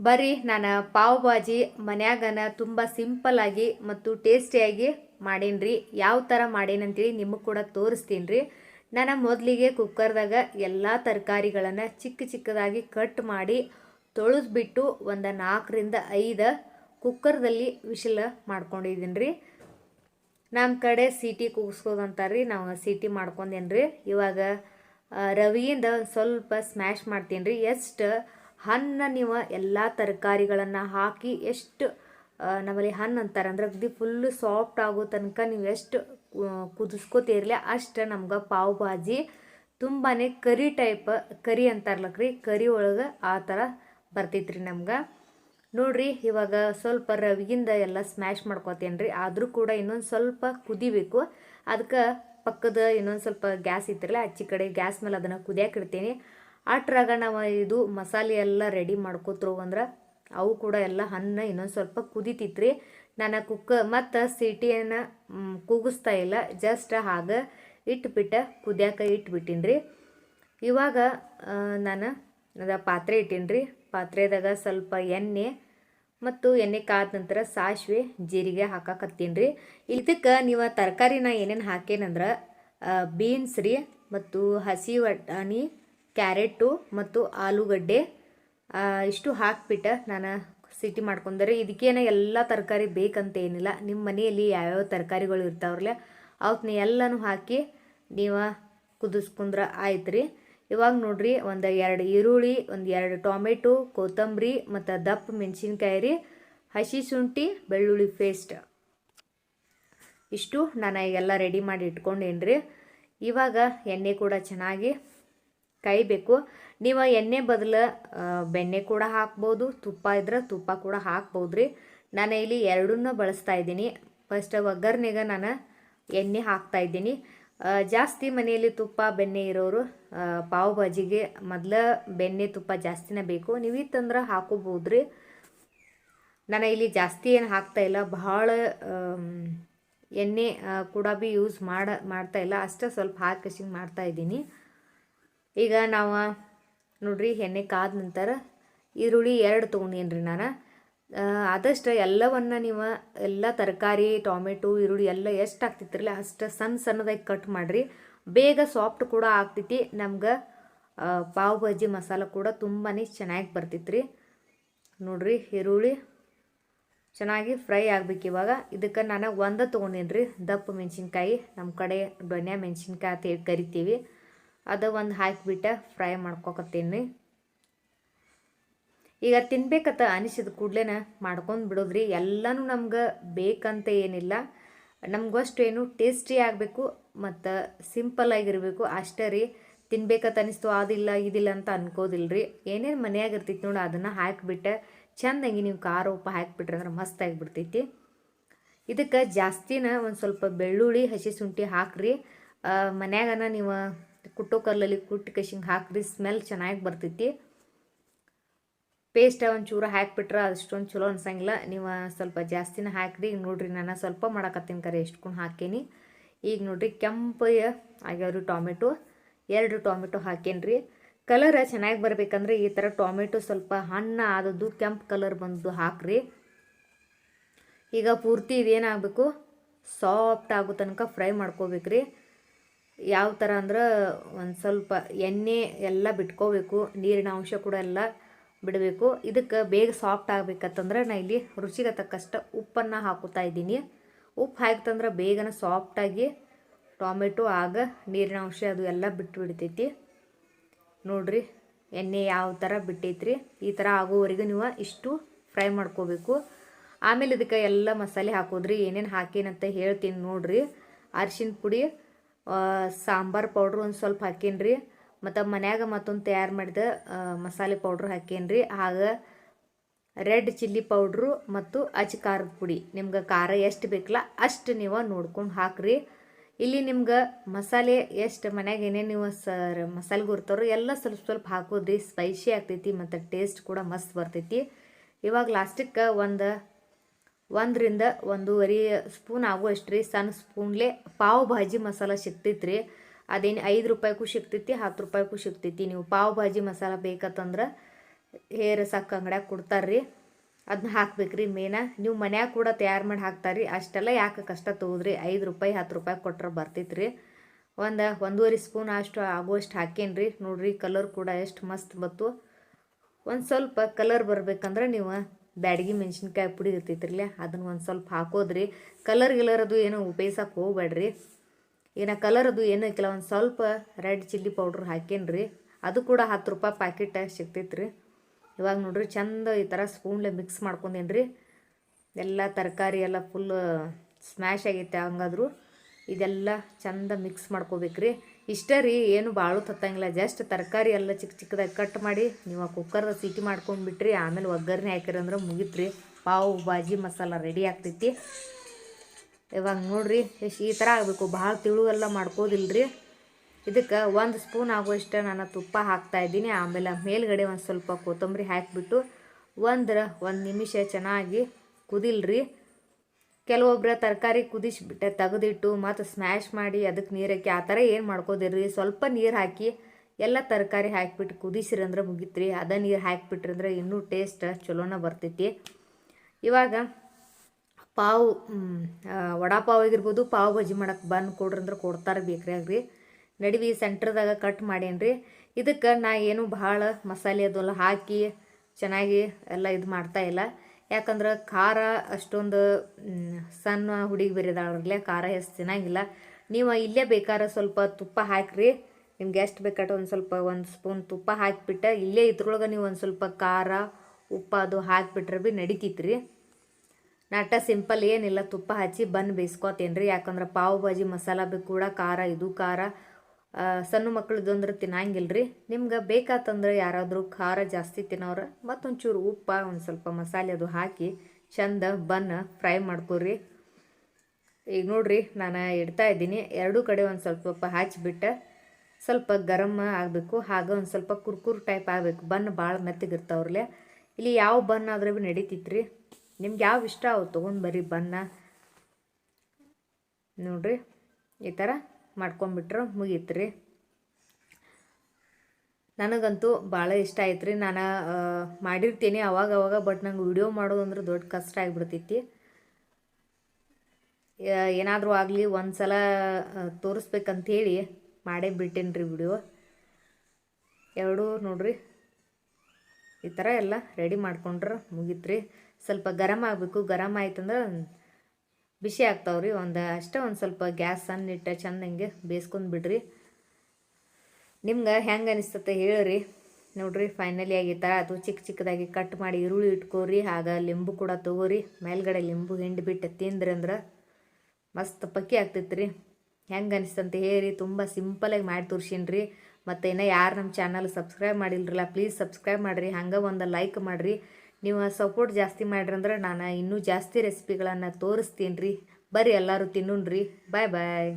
ಬರ್ರಿ ನಾನು ಪಾವ್ ಭಾಜಿ ಮನ್ಯಾಗನ ತುಂಬ ಸಿಂಪಲ್ಲಾಗಿ ಮತ್ತು ಟೇಸ್ಟಿಯಾಗಿ ಮಾಡೀನಿ ಯಾವ ಥರ ಮಾಡೀನಿ ಅಂತೇಳಿ ನಿಮಗೆ ಕೂಡ ತೋರಿಸ್ತೀನಿ ರೀ ನಾನು ಮೊದಲಿಗೆ ಕುಕ್ಕರ್ದಾಗ ಎಲ್ಲ ತರಕಾರಿಗಳನ್ನು ಚಿಕ್ಕ ಚಿಕ್ಕದಾಗಿ ಕಟ್ ಮಾಡಿ ತೊಳೆದ್ಬಿಟ್ಟು ಒಂದು ನಾಲ್ಕರಿಂದ ಐದು ಕುಕ್ಕರ್ದಲ್ಲಿ ವಿಶಲ ಮಾಡ್ಕೊಂಡಿದ್ದೀನಿ ರೀ ನಮ್ಮ ಕಡೆ ಸೀಟಿ ಕೂಗಿಸ್ಕೋದು ಅಂತಾರೆ ರೀ ನಾವು ಸೀಟಿ ಮಾಡ್ಕೊಂಡೇನಿ ರೀ ಇವಾಗ ರವಿಯಿಂದ ಸ್ವಲ್ಪ ಸ್ಮ್ಯಾಶ್ ಮಾಡ್ತೀನಿ ರೀ ಎಷ್ಟು ಹಣ್ಣು ನೀವು ಎಲ್ಲ ತರಕಾರಿಗಳನ್ನು ಹಾಕಿ ಎಷ್ಟು ನಮ್ಮಲ್ಲಿ ಹಣ್ಣು ಅಂತಾರೆ. ಅಂದ್ರೆ ಅಗದಿ ಫುಲ್ಲು ಸಾಫ್ಟ್ ಆಗೋ ತನಕ ನೀವು ಎಷ್ಟು ಕುದಿಸ್ಕೋತೀರಲ್ಲ ಅಷ್ಟು ನಮ್ಗೆ ಪಾವ್ ಭಾಜಿ ತುಂಬಾ ಕರಿ ಟೈಪ್ ಕರಿ ಅಂತಾರಲ್ಲಕ್ರಿ ಕರಿ ಒಳಗೆ ಆ ಥರ ಬರ್ತೈತ್ರಿ ನಮ್ಗೆ. ನೋಡ್ರಿ, ಇವಾಗ ಸ್ವಲ್ಪ ರವಿಗಿಂದ ಎಲ್ಲ ಸ್ಮ್ಯಾಶ್ ಮಾಡ್ಕೋತೇನೆ ರೀ ಆದರೂ ಕೂಡ ಇನ್ನೊಂದು ಸ್ವಲ್ಪ ಕುದಿಬೇಕು. ಅದಕ್ಕೆ ಪಕ್ಕದ ಇನ್ನೊಂದು ಸ್ವಲ್ಪ ಗ್ಯಾಸ್ ಇತ್ತಿರಲ್ಲ ಅಚ್ಚಿ ಕಡೆ ಗ್ಯಾಸ್ ಮೇಲೆ ಅದನ್ನು ಕುದಿಯಕ್ಕೆ ಅಟ್ರಾಗ ನಾವು ಇದು ಮಸಾಲೆ ಎಲ್ಲ ರೆಡಿ ಮಾಡ್ಕೋತ್ರು ಅಂದ್ರೆ ಅವು ಕೂಡ ಎಲ್ಲ ಅನ್ನ ಇನ್ನೊಂದು ಸ್ವಲ್ಪ ಕುದಿತಿತ್ರಿ. ನಾನು ಕುಕ್ಕ ಮತ್ತು ಸಿಟಿಯನ್ನು ಕೂಗಿಸ್ತಾ ಇಲ್ಲ. ಜಸ್ಟ್ ಹಾಗೆ ಇಟ್ಬಿಟ್ಟು ಕುದಿಯಾಕ ಇಟ್ಬಿಟ್ಟಿನಿ ರೀ ಇವಾಗ ನಾನು ಅದ ಪಾತ್ರೆ ಇಟ್ಟೀನಿ ರೀ ಪಾತ್ರೆದಾಗ ಸ್ವಲ್ಪ ಎಣ್ಣೆ ಮತ್ತು ಎಣ್ಣೆ ಕಾದ ನಂತರ ಸಾಸಿವೆ ಜೀರಿಗೆ ಹಾಕಾಕತ್ತೀನಿ ರೀ ಇದಕ್ಕೆ ನೀವು ತರಕಾರಿನ ಏನೇನು ಹಾಕೇನಂದ್ರೆ ಬೀನ್ಸ್ ರೀ ಮತ್ತು ಹಸಿ ಬಟಾಣಿ ಕ್ಯಾರೆಟು ಮತ್ತು ಆಲೂಗಡ್ಡೆ ಇಷ್ಟು ಹಾಕ್ಬಿಟ್ಟು ನಾನು ಸಿಟಿ ಮಾಡ್ಕೊಂಡರೆ ಇದಕ್ಕೇನ ಎಲ್ಲ ತರಕಾರಿ ಬೇಕಂತ ಏನಿಲ್ಲ ನಿಮ್ಮ ಮನೆಯಲ್ಲಿ ಯಾವ್ಯಾವ ತರಕಾರಿಗಳು ಇರ್ತಾವ್ರಲ್ಲ ಅವನ್ನ ಎಲ್ಲನೂ ಹಾಕಿ ನೀವು ಕುದಿಸ್ಕೊಂಡ್ರೆ ಆಯ್ತು ರೀ ಇವಾಗ ನೋಡ್ರಿ ಒಂದು ಎರಡು ಈರುಳ್ಳಿ, ಒಂದು ಎರಡು ಟೊಮೆಟೊ, ಕೊತ್ತಂಬರಿ ಮತ್ತು ದಪ್ಪ ಮೆಣಸಿನ್ಕಾಯಿ ರೀ ಹಸಿ ಶುಂಠಿ, ಬೆಳ್ಳುಳ್ಳಿ ಪೇಸ್ಟ್. ಇಷ್ಟು ನಾನು ಎಲ್ಲ ರೆಡಿ ಮಾಡಿ ಇಟ್ಕೊಂಡೇನ್ರಿ. ಇವಾಗ ಎಣ್ಣೆ ಕೂಡ ಚೆನ್ನಾಗಿ ಕಾಯಬೇಕು ನೀವು ಎಣ್ಣೆ ಬದಲು ಬೆಣ್ಣೆ ಕೂಡ ಹಾಕ್ಬೋದು, ತುಪ್ಪ ಇದ್ರೆ ತುಪ್ಪ ಕೂಡ ಹಾಕ್ಬೋದು ರೀ ನಾನು ಇಲ್ಲಿ ಎರಡನ್ನೂ ಬಳಸ್ತಾ ಇದ್ದೀನಿ. ಫಸ್ಟ್ ಒಗ್ಗರ್ನಿಗ ನಾನು ಎಣ್ಣೆ ಹಾಕ್ತಾ ಇದ್ದೀನಿ. ಜಾಸ್ತಿ ಮನೆಯಲ್ಲಿ ತುಪ್ಪ, ಬೆಣ್ಣೆ ಇರೋರು ಪಾವ್ ಭಾಜಿಗೆ ಮೊದಲ ಬೆಣ್ಣೆ, ತುಪ್ಪ ಜಾಸ್ತಿನೇ ಬೇಕು. ನೀವು ಇತ್ತಂದ್ರೆ ಹಾಕೋಬೋದು ರೀ ನಾನು ಇಲ್ಲಿ ಜಾಸ್ತಿ ಏನು ಹಾಕ್ತಾ ಇಲ್ಲ. ಭಾಳ ಎಣ್ಣೆ ಕೂಡ ಬಿ ಯೂಸ್ ಮಾಡ, ಮಾಡ್ತಾ ಇಲ್ಲ. ಅಷ್ಟೇ ಸ್ವಲ್ಪ ಹಾಕಿ ಮಾಡ್ತಾ ಇದ್ದೀನಿ. ಈಗ ನಾವು ನೋಡ್ರಿ ಎಣ್ಣೆ ಕಾದ ನಂತರ ಈರುಳ್ಳಿ ಎರಡು ತೊಗೊಂಡೇನು ರೀ ನಾನು ಆದಷ್ಟು ಎಲ್ಲವನ್ನು ನೀವು ಎಲ್ಲ ತರಕಾರಿ, ಟೊಮೆಟೊ, ಈರುಳ್ಳಿ ಎಲ್ಲ ಎಷ್ಟು ಆಗ್ತಿತ್ತಿರಲ್ಲ ಅಷ್ಟು ಸಣ್ಣ ಸಣ್ಣದಾಗಿ ಕಟ್ ಮಾಡಿರಿ. ಬೇಗ ಸಾಫ್ಟ್ ಕೂಡ ಆಗ್ತೈತಿ. ನಮ್ಗೆ ಪಾವ್ ಭಾಜಿ ಮಸಾಲ ಕೂಡ ತುಂಬಾ ಚೆನ್ನಾಗಿ ಬರ್ತೈತ್ರಿ. ನೋಡ್ರಿ ಈರುಳ್ಳಿ ಚೆನ್ನಾಗಿ ಫ್ರೈ ಆಗ್ಬೇಕು ಇವಾಗ. ಇದಕ್ಕೆ ನಾನು ಒಂದು ತೊಗೊಂಡೇನಿ ರೀ ದಪ್ಪ ಮೆಣಸಿನ್ಕಾಯಿ. ನಮ್ಮ ಕಡೆ ಡೊನ್ಯಾ ಮೆಣಸಿನ್ಕಾಯಿ ಅಂತ ಕರಿತೀವಿ. ಅದು ಒಂದು ಹಾಕಿಬಿಟ್ಟು ಫ್ರೈ ಮಾಡ್ಕೊಕತ್ತೀನಿ ಈಗ ತಿನ್ಬೇಕತ್ತ ಅನಿಸಿದ ಕೂಡ್ಲೇನ ಮಾಡ್ಕೊಂಡು ಬಿಡೋದ್ರಿ. ಎಲ್ಲನೂ ನಮ್ಗೆ ಬೇಕಂತ ಏನಿಲ್ಲ. ನಮ್ಗಷ್ಟು ಏನು ಟೇಸ್ಟಿ ಆಗಬೇಕು ಮತ್ತು ಸಿಂಪಲ್ ಆಗಿರಬೇಕು. ಅಷ್ಟೇ ರೀ. ತಿನ್ಬೇಕಂತ ಅನಿಸ್ತು, ಅದಿಲ್ಲ, ಇದಿಲ್ಲ ಅಂತ ಅನ್ಕೋದಿಲ್ಲ ರೀ ಏನೇನು ಮನ್ಯಾಗ ಇರ್ತೈತಿ ನೋಡಿ, ಅದನ್ನು ಹಾಕಿಬಿಟ್ಟು ಚೆಂದಾಗಿ ನೀವು ಖಾರ ಉಪ್ಪು ಹಾಕಿಬಿಟ್ರೆ ಅಂದ್ರೆ ಮಸ್ತ್ ಆಗಿಬಿಡ್ತೈತಿ ಇದಕ್ಕೆ ಜಾಸ್ತಿನ ಒಂದು ಸ್ವಲ್ಪ ಬೆಳ್ಳುಳ್ಳಿ, ಹಸಿ ಶುಂಠಿ ಹಾಕ್ರಿ. ಮನ್ಯಾಗನ ನೀವು ಕುಟ್ಟೋ ಕಲ್ಲಲ್ಲಿ ಕುಟ್ಟಿ ಕಶಿಂಗ್ ಹಾಕ್ರಿ ಸ್ಮೆಲ್ ಚೆನ್ನಾಗಿ ಬರ್ತೈತಿ. ಪೇಸ್ಟ್ ಒಂಚೂರು ಹಾಕಿಬಿಟ್ರೆ ಅಷ್ಟೊಂದು ಚಲೋ ಅನ್ಸಂಗಿಲ್ಲ. ನೀವು ಸ್ವಲ್ಪ ಜಾಸ್ತಿನ ಹಾಕ್ರಿ. ಈಗ ನೋಡ್ರಿ ನಾನು ಸ್ವಲ್ಪ ಮಾಡಕತ್ತೀನಿ ಕರೆ ಎಷ್ಟು ಕೂಡ ಹಾಕೇನಿ. ಈಗ ನೋಡ್ರಿ ಕೆಂಪು ಆಗ್ಯಾವ್ರಿ ಟೊಮೆಟೊ. ಎರಡು ಟೊಮೆಟೊ ಹಾಕೇನ್ರಿ. ಕಲರ್ ಚೆನ್ನಾಗಿ ಬರಬೇಕಂದ್ರೆ ಈ ಥರ ಟೊಮೆಟೊ ಸ್ವಲ್ಪ ಹಣ್ಣು ಆದದ್ದು ಕೆಂಪು ಕಲರ್ ಬಂದು ಹಾಕ್ರಿ. ಈಗ ಪೂರ್ತಿ ಇದೇನಾಗಬೇಕು ಸಾಫ್ಟ್ ಆಗೋ ತನಕ ಫ್ರೈ ಮಾಡ್ಕೋಬೇಕ್ರಿ. ಯಾವ ಥರ ಅಂದ್ರೆ ಒಂದು ಸ್ವಲ್ಪ ಎಣ್ಣೆ ಎಲ್ಲ ಬಿಟ್ಕೋಬೇಕು, ನೀರಿನ ಅಂಶ ಕೂಡ ಎಲ್ಲ ಬಿಡಬೇಕು. ಇದಕ್ಕೆ ಬೇಗ ಸಾಫ್ಟ್ ಆಗ್ಬೇಕಂತಂದ್ರೆ ನಾ ಇಲ್ಲಿ ರುಚಿಗೆ ತಕ್ಕಷ್ಟು ಉಪ್ಪನ್ನು ಹಾಕುತ್ತಾ ಇದ್ದೀನಿ. ಉಪ್ಪು ಹಾಕ್ತಂದ್ರೆ ಬೇಗನೆ ಸಾಫ್ಟಾಗಿ ಟೊಮೆಟೊ, ಆಗ ನೀರಿನ ಅಂಶ ಅದು ಎಲ್ಲ ಬಿಟ್ಟು ಬಿಡ್ತೈತಿ ನೋಡ್ರಿ, ಎಣ್ಣೆ ಯಾವ ಥರ ಬಿಟ್ಟೈತ್ರಿ. ಈ ಥರ ಆಗೋವರೆಗೂ ನೀವು ಇಷ್ಟು ಫ್ರೈ ಮಾಡ್ಕೋಬೇಕು. ಆಮೇಲೆ ಇದಕ್ಕೆ ಎಲ್ಲ ಮಸಾಲೆ ಹಾಕೋದ್ರಿ, ಏನೇನು ಹಾಕೇನಂತ ಹೇಳ್ತೀನಿ ನೋಡ್ರಿ. ಅರಿಶಿನ ಪುಡಿ ಸಾಂಬಾರ್ ಪೌಡ್ರ್ ಒಂದು ಸ್ವಲ್ಪ ಹಾಕೇನ್ರಿ. ಮತ್ತು ಮನ್ಯಾಗ ಮತ್ತೊಂದು ತಯಾರು ಮಾಡಿದ ಮಸಾಲೆ ಪೌಡ್ರ್ ಹಾಕೇನ್ರಿ. ಹಾಗೆ ರೆಡ್ ಚಿಲ್ಲಿ ಪೌಡ್ರು ಮತ್ತು ಅಚ್ ಖಾರದ ಪುಡಿ. ನಿಮ್ಗೆ ಖಾರ ಎಷ್ಟು ಬೇಕಲ್ಲ ಅಷ್ಟು ನೀವು ನೋಡ್ಕೊಂಡು ಹಾಕ್ರಿ. ಇಲ್ಲಿ ನಿಮ್ಗೆ ಮಸಾಲೆ ಎಷ್ಟು, ಮನ್ಯಾಗ ಏನೇನು ನೀವು ಸರ್ ಮಸಾಲೆ ಗುರ್ತಾರೋ ಎಲ್ಲ ಸ್ವಲ್ಪ ಸ್ವಲ್ಪ ಹಾಕೋದ್ರಿ. ಸ್ಪೈಸಿ ಆಗ್ತೈತಿ ಮತ್ತು ಟೇಸ್ಟ್ ಕೂಡ ಮಸ್ತ್ ಬರ್ತೈತಿ. ಇವಾಗ ಲಾಸ್ಟಿಕ್ಕ ಒಂದು ಒಂದರಿಂದ ಒಂದೂವರೆ ಸ್ಪೂನ್ ಆಗುವಷ್ಟು ರೀ ಸಣ್ಣ ಸ್ಪೂನ್ಲೆ ಪಾವ್ ಭಾಜಿ ಮಸಾಲ ರೀ ಅದೇನು ಐದು ರೂಪಾಯಿಗೂ ಸಿಗ್ತೈತಿ, ಹತ್ತು ರೂಪಾಯಿಗೂ ಸಿಗ್ತೈತಿ. ನೀವು ಪಾವ್ ಭಾಜಿ ಮಸಾಲ ಬೇಕತ್ತಂದ್ರೆ ಹೇರ್ ಸಾಕು ಅಂಗಡ್ಯಾಗ ಕೊಡ್ತಾರ್ರಿ. ಅದನ್ನ ಹಾಕ್ಬೇಕ್ರಿ ಮೇನ. ನೀವು ಮನ್ಯಾಗ ಕೂಡ ತಯಾರು ಮಾಡಿ ಹಾಕ್ತಾರ್ರಿ. ಅಷ್ಟೆಲ್ಲ ಯಾಕೆ ಕಷ್ಟ ತೊಗೋದ್ರಿ? ಐದು ರೂಪಾಯಿ, ಹತ್ತು ರೂಪಾಯಿ ಕೊಟ್ರೆ ರೀ ಒಂದು ಒಂದೂವರೆ ಸ್ಪೂನ್ ಅಷ್ಟು ಆಗುವಷ್ಟು ರೀ ನೋಡ್ರಿ ಕಲರ್ ಕೂಡ ಎಷ್ಟು ಮಸ್ತ್ ಬತ್ತು ಒಂದು ಸ್ವಲ್ಪ ಕಲರ್ ಬರಬೇಕಂದ್ರೆ ನೀವು ಬ್ಯಾಡಗಿ ಮೆಣಸಿನ್ಕಾಯಿ ಪುಡಿ ಇರ್ತೈತ್ರಲ್ಲ ಅದನ್ನು ಒಂದು ಸ್ವಲ್ಪ ಹಾಕೋದ್ರಿ. ಕಲರ್ ಗಿಲರ್ ಅದು ಏನೋ ಉಪಯೋಗಿಸಕ್ಕೆ ಹೋಗ್ಬೇಡ್ರಿ. ಏನ ಕಲರ್ ಅದು ಏನು ಕೆಲವೊಂದು ಸ್ವಲ್ಪ ರೆಡ್ ಚಿಲ್ಲಿ ಪೌಡ್ರ್ ಹಾಕೇನ್ರಿ. ಅದು ಕೂಡ ಹತ್ತು ರೂಪಾಯಿ ಪ್ಯಾಕೆಟ್ ಸಿಗ್ತೈತ್ರಿ. ಇವಾಗ ನೋಡ್ರಿ ಚಂದ ಈ ಥರ ಸ್ಪೂನ್ಲೆ ಮಿಕ್ಸ್ ಮಾಡ್ಕೊಂಡೇನ್ರಿ. ಎಲ್ಲ ತರಕಾರಿ ಎಲ್ಲ ಫುಲ್ ಸ್ಮ್ಯಾಶ್ ಆಗೈತೆ ಹಂಗಾದ್ರು. ಇದೆಲ್ಲ ಚಂದ ಮಿಕ್ಸ್ ಮಾಡ್ಕೋಬೇಕ್ರಿ. ಇಷ್ಟೇ ರೀ, ಏನು ಭಾಳ ತತ್ತಂಗಿಲ್ಲ. ಜಸ್ಟ್ ತರಕಾರಿ ಎಲ್ಲ ಚಿಕ್ಕ ಚಿಕ್ಕದಾಗಿ ಕಟ್ ಮಾಡಿ, ನೀವು ಆ ಕುಕ್ಕರ್ದ ಸೀಟಿ ಮಾಡ್ಕೊಂಡ್ಬಿಟ್ರಿ ಆಮೇಲೆ ಒಗ್ಗರಣೆ ಹಾಕಿರಂದ್ರೆ ಮುಗೀತ್ರಿ ಪಾವು ಬಾಜಿ ಮಸಾಲ ರೆಡಿ ಆಗ್ತೈತಿ. ಇವಾಗ ನೋಡ್ರಿ ಎಷ್ಟು ಈ ಥರ ಆಗಬೇಕು. ಭಾಳ ತಿಳುವೆಲ್ಲ ಮಾಡ್ಕೋದಿಲ್ಲರಿ ಇದಕ್ಕೆ ಒಂದು ಸ್ಪೂನ್ ಆಗುವಷ್ಟು ನಾನು ತುಪ್ಪ ಹಾಕ್ತಾ ಇದ್ದೀನಿ. ಆಮೇಲೆ ಮೇಲ್ಗಡೆ ಒಂದು ಸ್ವಲ್ಪ ಕೊತ್ತಂಬರಿ ಹಾಕಿಬಿಟ್ಟು ಒಂದ್ರ ಒಂದು ನಿಮಿಷ ಚೆನ್ನಾಗಿ ಕುದಿಲ್ರಿ. ಕೆಲವೊಬ್ರು ತರಕಾರಿ ಕುದಿಸಿಬಿಟ್ಟೆ ತೆಗೆದಿಟ್ಟು ಮತ್ತು ಸ್ಮ್ಯಾಶ್ ಮಾಡಿ ಅದಕ್ಕೆ ನೀರು ಹಾಕಿ ಆ ಥರ ಏನು ಮಾಡ್ಕೋದಿರ್ರಿ? ಸ್ವಲ್ಪ ನೀರು ಹಾಕಿ ಎಲ್ಲ ತರಕಾರಿ ಹಾಕಿಬಿಟ್ಟು ಕುದಿಸಿರಿ ಅಂದ್ರೆ ಮುಗಿತ್ರಿ. ಅದ ನೀರು ಹಾಕಿಬಿಟ್ರಿ ಅಂದ್ರೆ ಇನ್ನೂ ಟೇಸ್ಟ್ ಚಲೋನ ಬರ್ತೈತಿ. ಇವಾಗ ಪಾವು ವಡಾಪಾವ್ ಆಗಿರ್ಬೋದು, ಪಾವ್ ಬಜ್ಜಿ ಮಾಡಕ್ಕೆ ಬಂದು ಕೊಡ್ರಿ ಅಂದ್ರೆ ಕೊಡ್ತಾರೆ ಬೇಕ್ರಿ ಆಗ್ರಿ. ನಡುವೆ ಸೆಂಟ್ರದಾಗ ಕಟ್ ಮಾಡೇನ್ರಿ. ಇದಕ್ಕೆ ನಾ ಏನು ಭಾಳ ಮಸಾಲೆ ಅದೆಲ್ಲ ಹಾಕಿ ಚೆನ್ನಾಗಿ ಎಲ್ಲ ಇದು ಮಾಡ್ತಾ ಇಲ್ಲ. ಯಾಕಂದ್ರೆ ಖಾರ ಅಷ್ಟೊಂದು ಸಣ್ಣ ಹುಡುಗಿ ಬೇರೆದಾಳ್ರಲ್ಲೇ ಖಾರ ಎಷ್ಟು ತಿನ್ನಂಗಿಲ್ಲ ನೀವು ಇಲ್ಲೇ ಬೇಕಾದ್ರೆ ಸ್ವಲ್ಪ ತುಪ್ಪ ಹಾಕಿರಿ. ನಿಮ್ಗೆ ಎಷ್ಟು ಬೇಕಾಟ ಒಂದು ಸ್ವಲ್ಪ, ಒಂದು ಸ್ಪೂನ್ ತುಪ್ಪ ಹಾಕಿಬಿಟ್ಟು, ಇಲ್ಲೇ ಇದ್ರೊಳಗೆ ನೀವು ಒಂದು ಸ್ವಲ್ಪ ಖಾರ, ಉಪ್ಪು ಅದು ಹಾಕಿಬಿಟ್ರೆ ಭೀ ನಡಿತೈತ್ರಿ. ನಾಟ ಸಿಂಪಲ್ ಏನಿಲ್ಲ, ತುಪ್ಪ ಹಚ್ಚಿ ಬಂದು ಬೇಯಿಸ್ಕೊತೇನೆ ರೀ ಯಾಕಂದ್ರೆ ಪಾವ್ ಭಾಜಿ ಮಸಾಲ ಬೇಕು ಕೂಡ ಖಾರ, ಇದು ಖಾರ. ಸಣ್ಣ ಮಕ್ಕಳದ್ದು ಅಂದ್ರೆ ತಿನ್ನಂಗಿಲ್ಲ ರೀ ನಿಮ್ಗೆ ಬೇಕಾತಂದ್ರೆ ಯಾರಾದರೂ ಖಾರ ಜಾಸ್ತಿ ತಿನ್ನೋರು, ಮತ್ತೊಂಚೂರು ಉಪ್ಪ, ಒಂದು ಸ್ವಲ್ಪ ಮಸಾಲೆ ಅದು ಹಾಕಿ ಚಂದ ಬನ್ ಫ್ರೈ ಮಾಡ್ಕೊರಿ. ಈಗ ನೋಡ್ರಿ, ನಾನು ಇಡ್ತಾ ಇದ್ದೀನಿ. ಎರಡೂ ಕಡೆ ಒಂದು ಸ್ವಲ್ಪ ಸ್ವಲ್ಪ ಹಚ್ಬಿಟ್ಟು ಸ್ವಲ್ಪ ಗರಮ್ ಆಗಬೇಕು. ಹಾಗೆ ಒಂದು ಸ್ವಲ್ಪ ಕುರ್ಕುರ್ ಟೈಪ್ ಆಗಬೇಕು. ಬನ್ ಭಾಳ ಮೆತ್ತಗಿರ್ತಾವ್ರಲ್ಲೇ ಇಲ್ಲಿ ಯಾವ ಬನ್ ಆದ್ರೆ ಭೀ ನಡೀತಿತ್ರಿ. ನಿಮ್ಗೆ ಯಾವ ಇಷ್ಟ ಅವು, ತೊಗೊಂಡು ಬರ್ರಿ ಬನ್ನ ನೋಡ್ರಿ, ಈ ಥರ ಮಾಡ್ಕೊಂಬಿಟ್ರೆ ಮುಗೀತ್ರಿ. ನನಗಂತೂ ಭಾಳ ಇಷ್ಟ ಆಯ್ತು ರೀ ನಾನು ಮಾಡಿರ್ತೀನಿ ಅವಾಗ ಅವಾಗ, ಬಟ್ ನಂಗೆ ವಿಡಿಯೋ ಮಾಡೋದು ಅಂದ್ರೆ ದೊಡ್ಡ ಕಷ್ಟ ಆಗಿಬಿಡ್ತೈತಿ. ಏನಾದರೂ ಆಗಲಿ ಒಂದು ಸಲ ತೋರಿಸ್ಬೇಕಂತೇಳಿ ಮಾಡೇ ಬಿಟ್ಟೇನಿ ರೀ ವಿಡಿಯೋ. ಎರಡೂ ನೋಡ್ರಿ. ಈ ಥರ ಎಲ್ಲ ರೆಡಿ ಮಾಡ್ಕೊಂಡ್ರೆ ರೀ ಸ್ವಲ್ಪ ಗರಮ್ ಆಗಬೇಕು. ಗರಮ್ ಆಯ್ತಂದ್ರೆ ಬಿಸಿ ಆಗ್ತಾವ್ರಿ. ಒಂದು ಅಷ್ಟೇ ಒಂದು ಸ್ವಲ್ಪ ಗ್ಯಾಸ್ ಸಣ್ಣ ಚಂದಂಗೆ ಬೇಯಿಸ್ಕೊಂಡು ಬಿಡ್ರಿ. ನಿಮ್ಗೆ ಹೆಂಗೆ ಅನಿಸ್ತತೆ ಹೇಳ್ರಿ. ನೋಡ್ರಿ ಫೈನಲಿ ಆಗಿ ಥರ ಅದು ಚಿಕ್ಕ ಚಿಕ್ಕದಾಗಿ ಕಟ್ ಮಾಡಿ ಈರುಳ್ಳಿ ಇಟ್ಕೋರಿ, ಆಗ ಲಿಂಬು ಕೂಡ ತೊಗೋರಿ. ಮೇಲ್ಗಡೆ ಲಿಂಬು ಹಿಂಡಿ ಬಿಟ್ಟು ತಿಂದ್ರಿ ಅಂದ್ರೆ ಮಸ್ತ್ ಪಕ್ಕಿ ಆಗ್ತೈತೆ ರೀ ಹೆಂಗೆ ಅನಿಸ್ತಂತ ಹೇಳಿ ತುಂಬ ಸಿಂಪಲಾಗಿ ಮಾಡಿ ತೋರ್ಸಿನ್ರಿ. ಮತ್ತು ಇನ್ನೂ ಯಾರು ನಮ್ಮ ಚಾನಲ್ ಸಬ್ಸ್ಕ್ರೈಬ್ ಮಾಡಿಲ್ರಲ್ಲ ಪ್ಲೀಸ್ ಸಬ್ಸ್ಕ್ರೈಬ್ ಮಾಡಿರಿ. ಹಂಗೆ ಒಂದು ಲೈಕ್ ಮಾಡಿರಿ. ನೀವು ಸಪೋರ್ಟ್ ಜಾಸ್ತಿ ಮಾಡ್ರಿ ಅಂದ್ರೆ ನಾನು ಇನ್ನೂ ಜಾಸ್ತಿ ರೆಸಿಪಿಗಳನ್ನು ತೋರಿಸ್ತೀನಿ ರೀ. ಬರ್ರಿ ಎಲ್ಲರೂ ತಿನ್ನೋಣ್ರಿ ಬಾಯ್ ಬಾಯ್